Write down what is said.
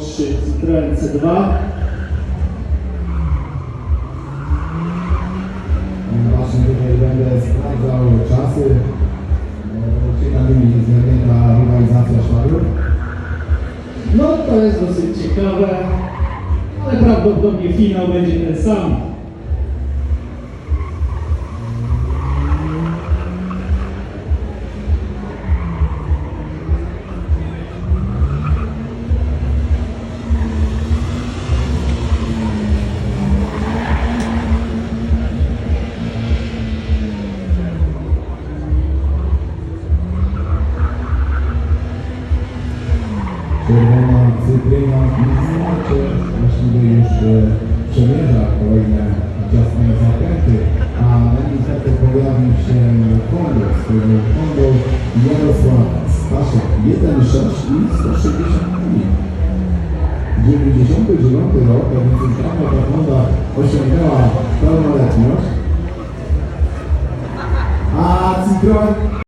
3 Citroen C2. Właśnie tutaj będę sprawdzał czasy. E, Ciekawi mnie względnie ta rywalizacja szwagrów. No to jest dosyć ciekawe, ale prawdopodobnie finał będzie ten sam. Czerwona cytryna czy właściwie już e, przemierza kolejne ciasne zakręty, a na nim pojawił się Kongo, z którego Kongo Jarosław Staszek 1,6 i 160 kg. 99 rok, a więc niedawno ta Honda osiągnęła pełnoletność, a Citroen